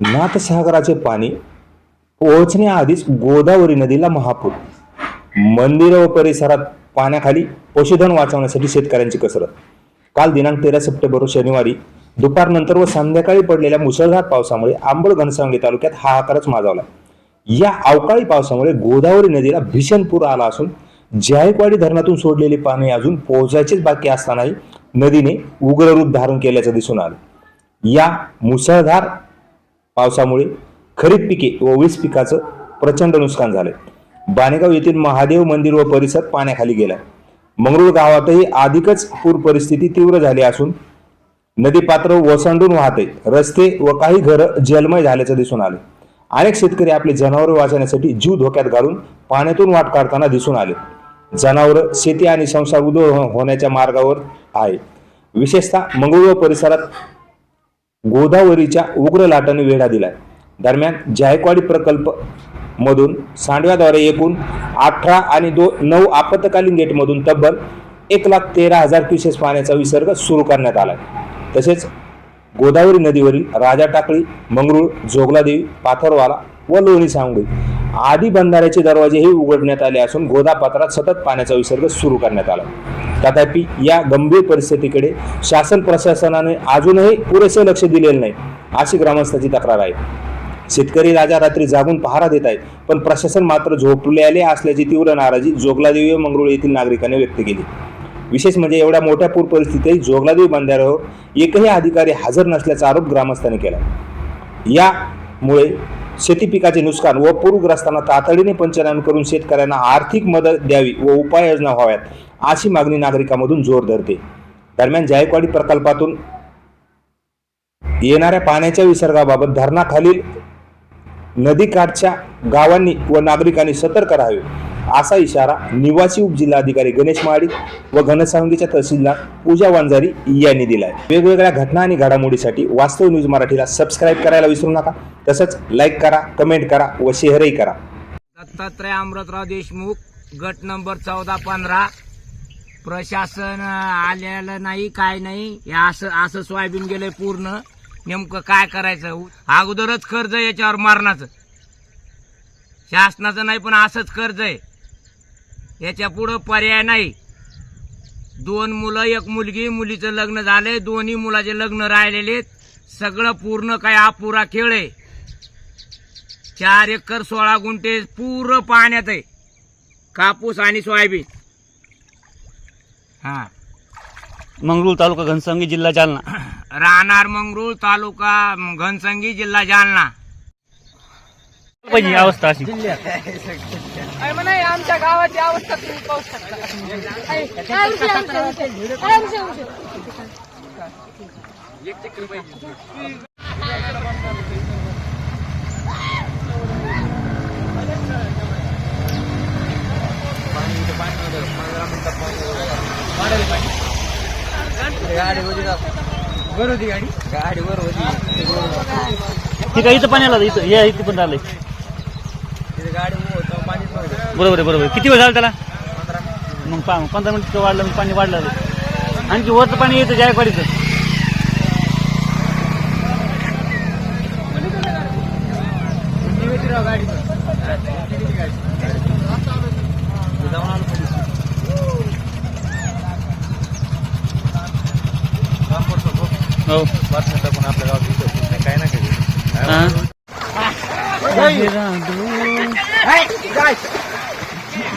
नाथसागराचे पाणी पोहोचण्याआधीच गोदावरी नदीला महापूर. मंदिर व परिसरात पाण्याखाली पशुधन वाचवण्यासाठी शेतकऱ्यांची कसरत. काल दिनांक तेरा सप्टेंबर शनिवारी दुपारनंतर व संध्याकाळी पडलेल्या मुसळधार पावसामुळे आंबड घनसावंगी तालुक्यात हाहाकारच माजवला. या अवकाळी पावसामुळे गोदावरी नदीला भीषण पूर आला असून जायकवाडी धरणातून सोडलेले पाणी अजून पोहोचायचेच बाकी असतानाही नदीने उग्र रूप धारण केल्याचं दिसून आलं. या मुसळधार पावसामुळे खरीप पिके व वीस पिकाचं प्रचंड नुकसान झाले बाणेगाव येथील महादेव मंदिर व परिसर पाण्याखाली गेला मंगरूळ गावातही अधिकच पूर परिस्थिती तीव्र झाली असून नदी पात्र ओसंडून वाहते रस्ते व काही घरं जलमय झाल्याचं दिसून आले अनेक शेतकरी आपले जनावरे वाचवण्यासाठी जीव धोक्यात घालून पाण्यातून वाट काढताना दिसून आले. जनावरं शेती आणि संसार उद्योग हो-, होण्याच्या मार्गावर आहे. विशेषतः मंगळूर परिसरात गोदावरीच्या उग्र लाटाने वेढा दिलाय. दरम्यान जायकवाडी प्रकल्प मधून सांडव्याद्वारे एकूण अठरा आणि दो नऊ आपत्कालीन गेटमधून तब्बल एक लाख तेरा हजार क्युसेस पाण्याचा विसर्ग सुरू करण्यात आलाय. तसेच गोदावरी नदीवरील राजा टाकळी मंगरूळ जोगलादेवी पाथरवाला व लोणी सांगळी आधी बंधाऱ्याचे दरवाजेही उघडण्यात आले असून गोदापात्रात सतत पाण्याचा विसर्ग सुरू करण्यात आला. तथापि या गंभीर परिस्थितीकडे शासन प्रशासनाने अजूनही पुरेसे लक्ष दिलेले नाही अशी ग्रामस्थांची तक्रार आहे. शेतकरी राजा रात्री जागून पहारा देत आहेत पण प्रशासन मात्र झोपलेले असल्याची तीव्र नाराजी जोगलादेवी व मंगरुळ येथील नागरिकांनी व्यक्त केली. विशेष म्हणजे एवढ्या मोठ्या पूर परिस्थितीत जोगलादेवी बंधाऱ्यावर एकही अधिकारी हजर नसल्याचा आरोप ग्रामस्थांनी केला. यामुळे शेती पिकाचे नुकसान व पूरग्रस्तांना तातडीने पंचनामे करून शेतकऱ्यांना आर्थिक मदत द्यावी व उपाययोजना व्हाव्यात अशी मागणी नागरिकांमधून जोर धरते. दरम्यान जायकवाडी प्रकल्पातून येणाऱ्या पाण्याच्या विसर्गाबाबत धरणाखालील नदीकाठच्या गावांनी व नागरिकांनी सतर्क राहावे. असा इशारा निवासी उपजिल्हाधिकारी गणेश महाडिक व घनसावंगीच्या तहसीलदार पूजा वांजारी यांनी दिलाय. वेगवेगळ्या घटना आणि घडामोडीसाठी वास्तव न्यूज मराठीला सबस्क्राईब करायला विसरू नका. तसंच लाईक करा कमेंट करा व शेअरही करा. दत्तात्रय अमृतराव देशमुख गट नंबर चौदा पंधरा. प्रशासन आलेलं नाही काय नाही. असं असं सोयाबीन गेलंय पूर्ण. नेमकं काय करायचं? अगोदरच कर्ज आहे याच्यावर मारणाचं. शासनाचं नाही पण असंच कर्ज आहे. याच्या पुढं पर्याय नाही. दोन मुलं एक मुलगी मुलीचं लग्न झालंय दोन्ही मुलाचे लग्न राहिलेले सगळं पूर्ण काय अपुरा खेळ आहे. चार एकर सोळा गुंठे पूर्ण पाण्यात आहे. कापूस आणि सोयाबीन. हा. मंगरूळ तालुका घनसावंगी जिल्हा जालना. राहणार मंगरूळ तालुका घनसंगी जिल्हा जालना. पाहिजे ही अवस्था अशी आमच्या गावाची अवस्था तुम्ही पाहू शकता काय विषय आमचा विषय? काय विषय विषय? ठीक आहे इथं पाणी आलं इथं या इथं पण आलंय बरोबर आहे बरोबर आहे. किती वेळ झाला त्याला मग पा पंधरा मिनिट वाढलं मग पाणी वाढलं. आणखी वरचं पाणी येतं जायकवाडीचं हो हा.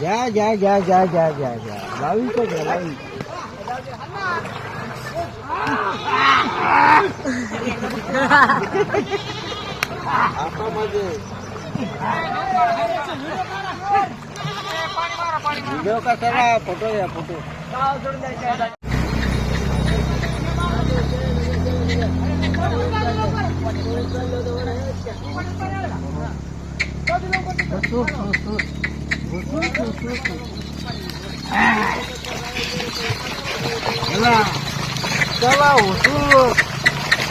घ्या घ्या घ्या घ्या घ्या लावीचं घ्या लावी आता माझे व्हिडिओ कशाला फोटो घ्या फोटो चला चला उठू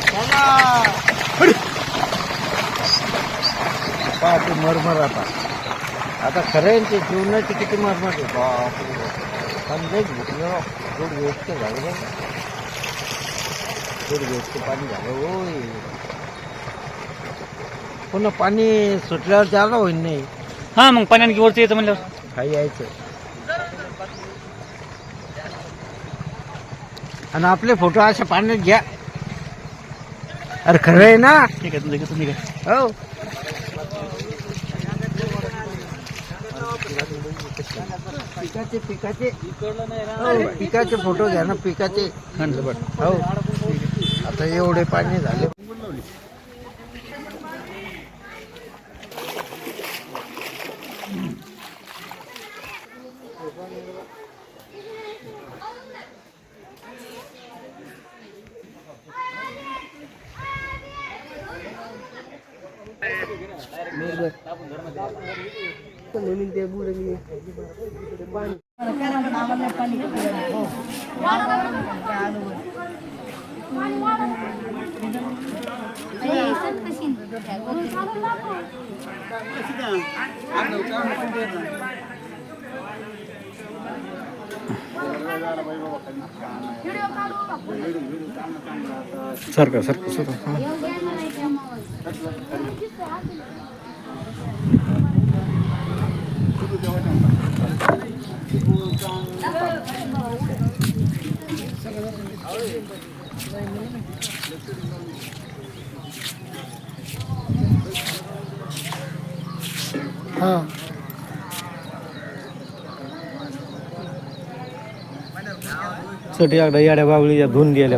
चला पाहते मरमर आता आता खरं ते जीवनाची किती मरमर आहे बापरे पण लयच घेतलं थोडी गोष्ट झालं बघ थोडी गोष्ट पाणी झालं होय पुन्हा पाणी सुटल्यावर चालू होईल नाही. हा मग पाणी आणखी वरती येतं म्हणल्यावर. काही यायचं. आणि आपले फोटो अशा पाण्यात घ्या. अरे खरं आहे ना? ठीक आहे तुमचं तुम्ही काय हो. पिकाचे पिकाचे. हो, पिकाचे फोटो घ्या ना पिकाचे. हो. आता एवढे पाणी झाले. सारखं सारखं सारखं हाँ छोटी आग डैया डे बाबू धुन दिया ले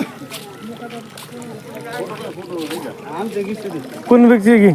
कोण व्यक्ती की?